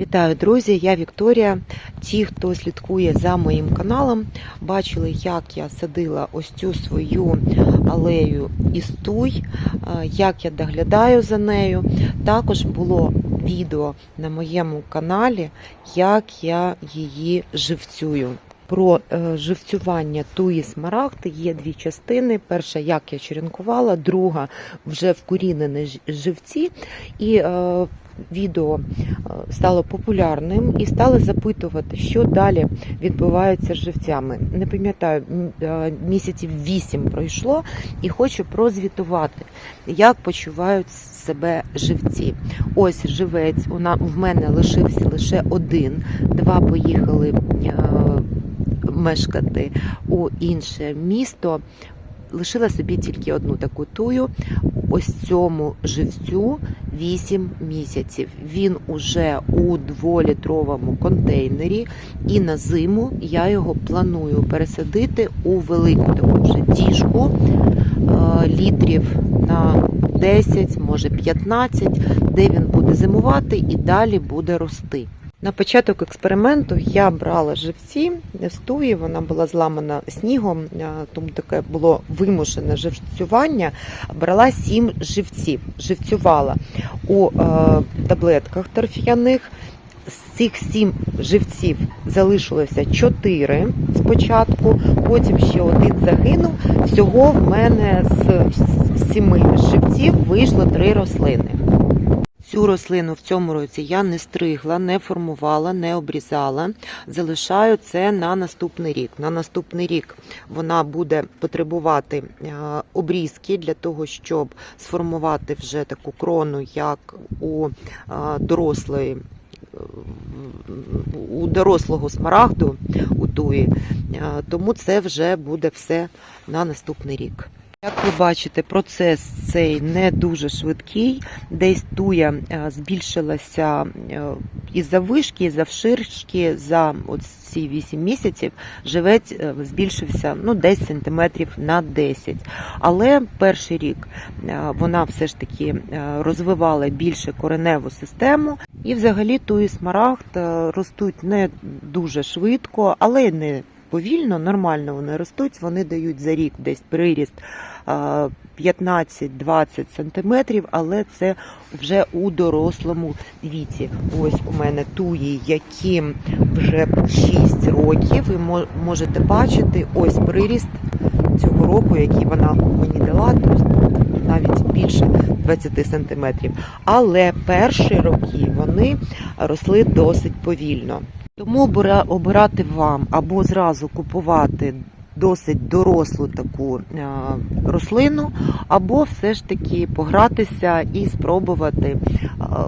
Вітаю, друзі! Я Вікторія. Ті, хто слідкує за моїм каналом, бачили, як я садила ось цю свою алею із туй, е, як я доглядаю за нею. Також було відео на моєму каналі, як я її живцюю. Про е, живцювання туї смарагди є дві частини. Перша, як я черенкувала, друга вже вкорінені живці. І е, відео е, стало популярним і стали запитувати, що далі відбувається з живцями. Не пам'ятаю, місяців вісім пройшло, і хочу прозвітувати, як почувають себе живці. Ось живець у в мене лишився лише один, два поїхали мешкати у інше місто. Лишила собі тільки одну таку тую. Ось цьому живцю 8 місяців. Він уже у дволітровому контейнері, і на зиму я його планую пересадити у велику таку вже діжку е, літрів на 10, може 15, де він буде зимувати і далі буде рости. На початок експерименту я брала живці з туї, вона була зламана снігом, е, тому таке було вимушене живцювання. Брала сім живців, живцювала у е, таблетках торф'яних. З цих сім живців залишилося чотири спочатку, потім ще один загинув. Всього в мене з сіми живців вийшло три рослини. Цю рослину в цьому році я не стригла, не формувала, не обрізала. Залишаю це на наступний рік. На наступний рік вона буде потребувати е, обрізки для того, щоб сформувати вже таку крону, як у е, дорослої. е, У дорослого смарагду у туї, тому це вже буде все на наступний рік. Як ви бачите, процес цей не дуже швидкий. Десь туя е, збільшилася е, і за вишки, і за вширшки за ці 8 місяців. Живець е, збільшився ну, десь сантиметрів на 10. Але перший рік вона все ж таки розвивала більше кореневу систему. І взагалі туї смарагд ростуть не дуже швидко, але й не повільно, нормально вони ростуть. Вони дають за рік десь приріст е, 15-20 сантиметрів, але це вже у дорослому віці. Ось у мене туї, яким вже 6 років. Ви можете бачити ось приріст цього року, який вона мені дала, тобто навіть більше 20 сантиметрів. Але перші роки вони росли досить повільно. Тому обирати вам або зразу купувати досить дорослу таку е, рослину, або все ж таки погратися і спробувати е,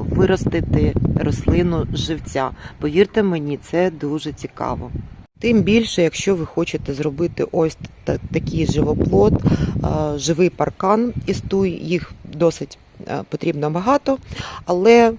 виростити рослину з живця. Повірте мені, це дуже цікаво. Тим більше, якщо ви хочете зробити ось та- такий живоплод, е, живий паркан із туй, їх досить потрібно багато, але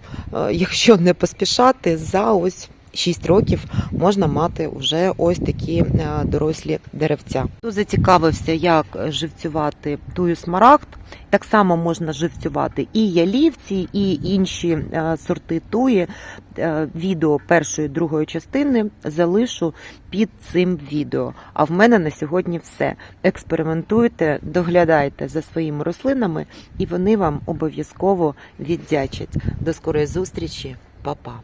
якщо не поспішати, за ось 6 років можна мати вже ось такі е, дорослі деревця. Хто зацікавився, як живцювати тую смарагд, так само можна живцювати і ялівці, і інші е, сорти туї. Е, Відео першої другої частини залишу під цим відео. А в мене на сьогодні все. Експериментуйте, доглядайте за своїми рослинами, і вони вам обов'язково віддячать. До скорої зустрічі, Па-па!